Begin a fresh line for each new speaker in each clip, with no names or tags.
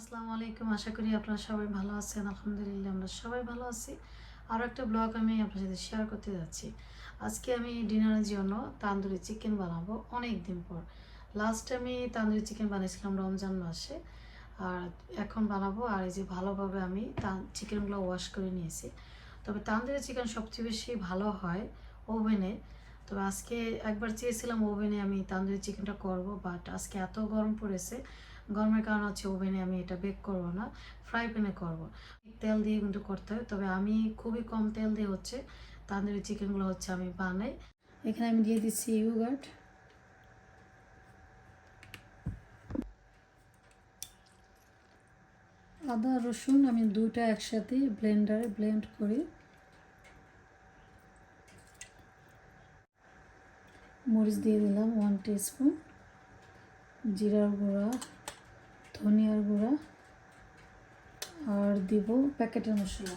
আসসালামু আলাইকুম। আশা করি আপনারা সবাই ভালো আছেন। আলহামদুলিল্লাহ, আমরা সবাই ভালো আছি। আরও একটা ব্লগ আমি আপনার সাথে শেয়ার করতে যাচ্ছি। আজকে আমি ডিনারের জন্য তান্দুরি চিকেন বানাবো অনেক দিন পর। লাস্ট আমি তান্দুরি চিকেন বানিয়েছিলাম রমজান মাসে। আর এখন বানাবো আর এই যে ভালোভাবে আমি চিকেনগুলো ওয়াশ করে নিয়েছি। তবে তান্দুরি চিকেন সবচেয়ে বেশি ভালো হয় ওভেনে। তবে আজকে একবার চেয়েছিলাম ওভেনে আমি তান্দুরি চিকেনটা করব বাট আজকে এত গরম পড়েছে। গরমের কারণ হচ্ছে ওভেনে আমি এটা বেক করব না ফ্রাই প্যানে করব। তেল দিয়ে কিন্তু করতে হয়, তবে আমি খুবই কম তেল দিয়ে হচ্ছে তান্দুরি চিকেনগুলো হচ্ছে আমি বানাই। এখানে আমি দিয়ে দিচ্ছি ইউগার্ট। আদা, রসুন আমি দুইটা একসাথে ব্লেন্ডারে ব্লেন্ড করি। মরিচ দিয়ে দিলাম ওয়ান টিস্পুন, জিরার গুঁড়া। ধনিয়ার গুঁড়া আর দিব প্যাকেটের মশলা।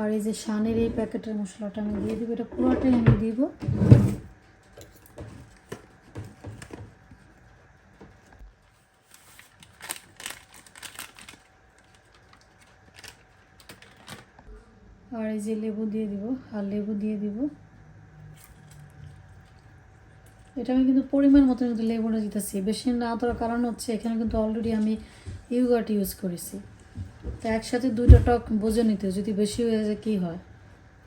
আর এই যে শানের এই প্যাকেটের মশলাটা আমি দিয়ে দিব, এটা পুরোটাই আমি দিব। আর এই যে লেবু দিয়ে দিব, আর লেবু দিয়ে দিব। এটা আমি কিন্তু পরিমাণ মতো কিন্তু লেবুটা দিতেছি। বেশি না দেওয়ার কারণ হচ্ছে এখানে কিন্তু অলরেডি আমি ইউগাট ইউজ করেছি। তো একসাথে দুইটা টক বোঝে নিতে যদি বেশি হয়ে যায় কী হয়?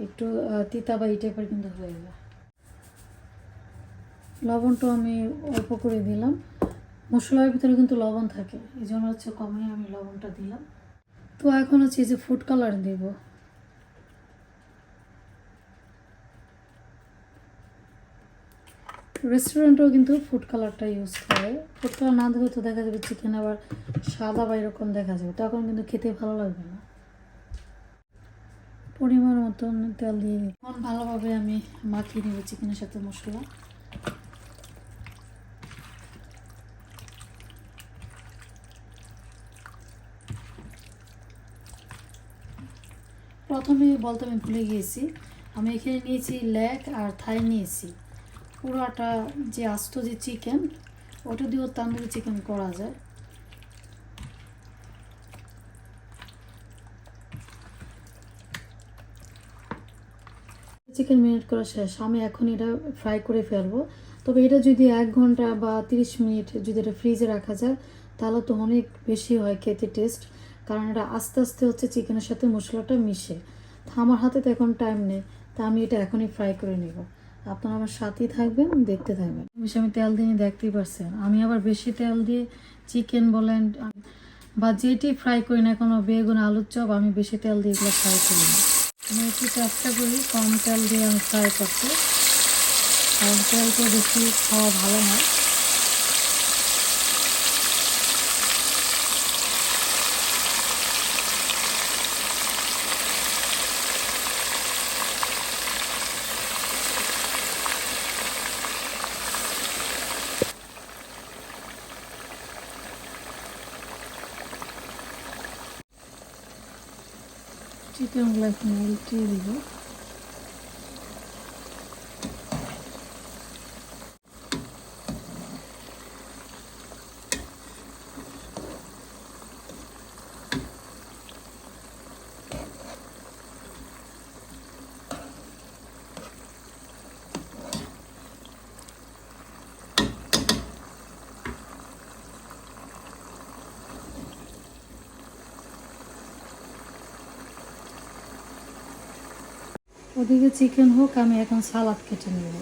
একটু তিতা বা এই টাইপের কিন্তু হয়ে যায়। লবণটা আমি অল্প করে দিলাম। মশলার ভিতরে কিন্তু লবণ থাকে, এই জন্য হচ্ছে কমে আমি লবণটা দিলাম। তো এখন হচ্ছে এই যে ফুড কালার দেব। রেস্টুরেন্টেও কিন্তু ফুড কালারটা ইউজ করে। ফুড কালার না দিলে তো দেখা যাবে চিকেন আবার সাদা বা এরকম দেখা যাবে। তখন কিন্তু খেতে ভালো লাগবে না। পরিমাণ মতন তেল দিয়ে এখন ভালোভাবে আমি মাখিয়ে নেব চিকেনের সাথে মশলা। প্রথমে বলতে আমি ভুলে গিয়েছি। আমি এখানে নিয়েছি লেগ আর থাই নিয়েছি। পুরোটা যে আস্ত যে চিকেন ওটা দিয়েও তান্দুরি চিকেন করা যায়। চিকেন মিনিট করা শেষ। আমি এখন এটা ফ্রাই করে ফেলব। তবে এটা যদি এক ঘণ্টা বা তিরিশ মিনিট যদি এটা ফ্রিজে রাখা যায়, তাহলে তো অনেক বেশি হয় খেতে টেস্ট কারণ এটা আস্তে আস্তে হচ্ছে চিকেনের সাথে মশলাটা মিশে। আমার হাতে তো এখন টাইম নেই, তা আমি এটা এখনই ফ্রাই করে নেব। আপনারা আমার সাথেই থাকবেন, দেখতে থাকবেন। বেশি আমি তেল দিয়ে দেখতেই পারছেন। আমি আবার বেশি তেল দিয়ে চিকেন বলেন, বা যেটি ফ্রাই করি না কোনো, বেগুন, আলুর চপ, আমি বেশি তেল দিয়ে এগুলো ফ্রাই করি না। আমি একটু চেষ্টা করি কম তেল দিয়ে আমি ফ্রাই করতে। কারণ তেল তো বেশি খাওয়া ভালো না। চিকেনগুলো এখন উল্টিয়ে দিব। ওদিকে চিকেন হোক আমি এখন সালাদ কেটে নেব।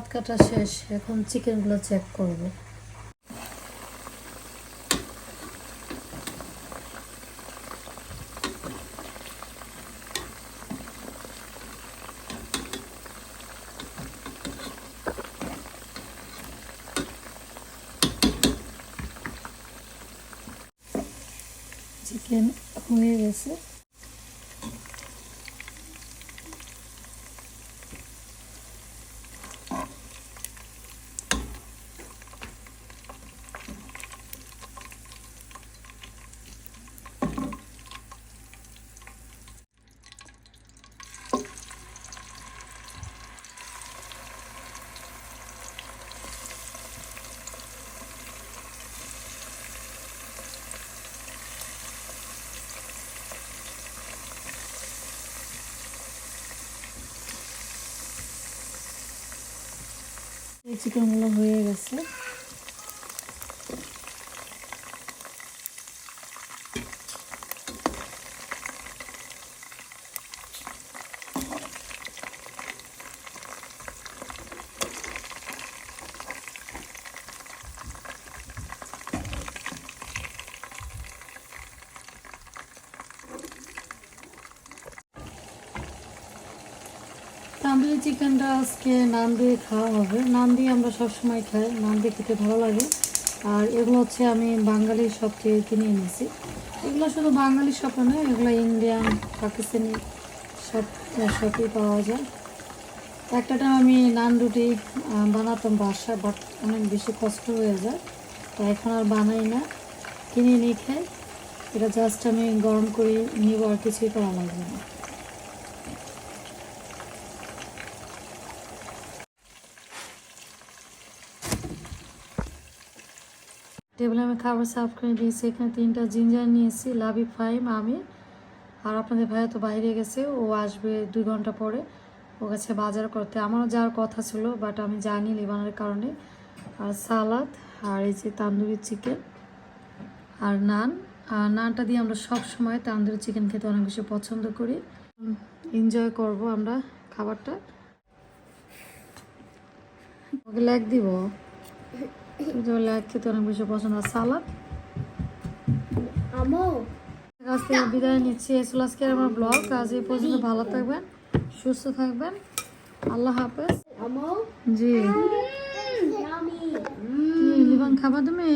ভাত কাটা শেষ এখন চিকেনগুলো চেক করব। চিকেন হয়ে গেছে। এই চিকেনগুলো হয়ে গেছে তান্দুরি চিকেনটা আজকে নান দিয়ে খাওয়া হবে। নান দিয়ে আমরা সবসময় খাই, নান দিয়ে খেতে ভালো লাগে। আর এগুলো হচ্ছে আমি বাঙালি শপ থেকে কিনে এনেছি। এগুলো শুধু বাঙালি শপে নয়, এগুলো ইন্ডিয়ান, পাকিস্তানি সব শপেই পাওয়া যায়। একটা টাইম আমি নান রুটি বানাতাম বাসা বাট অনেক বেশি কষ্ট হয়ে যায়। তো এখন আর বানাই না। কিনে নিয়ে খাই। এটা জাস্ট আমি গরম করে, নিব আর কিছুই করা লাগবে না। টেবিলে আমি খাবার সার্ভ করে দিয়েছি। এখানে তিনটা জিঞ্জার নিয়েছি, লাভি ফাইম আমি আর আপনাদের ভাইয়া তো বাইরে গেছে, ও আসবে দুই ঘণ্টা পরে। ও গেছে বাজার করতে। আমারও যাওয়ার কথা ছিল বাট আমি জানি লিবানের কারণে। আর সালাদ, আর এই যে তান্দুরি চিকেন, আর নান। আর নানটা দিয়ে আমরা সব সময় তান্দুরি চিকেন খেতে অনেক বেশি পছন্দ করি। এনজয় করব আমরা খাবারটা। ওকে লেগ দিব? লেগ খেতে অনেক বেশি পছন্দ আর সালাদ কাছ থেকে বিদায় নিচ্ছি এসল আজকে আমার ব্লগ আজ এই পর্যন্ত ভালো থাকবেন সুস্থ থাকবেন আল্লাহ হাফেজ জি লিবান খাবার তুমি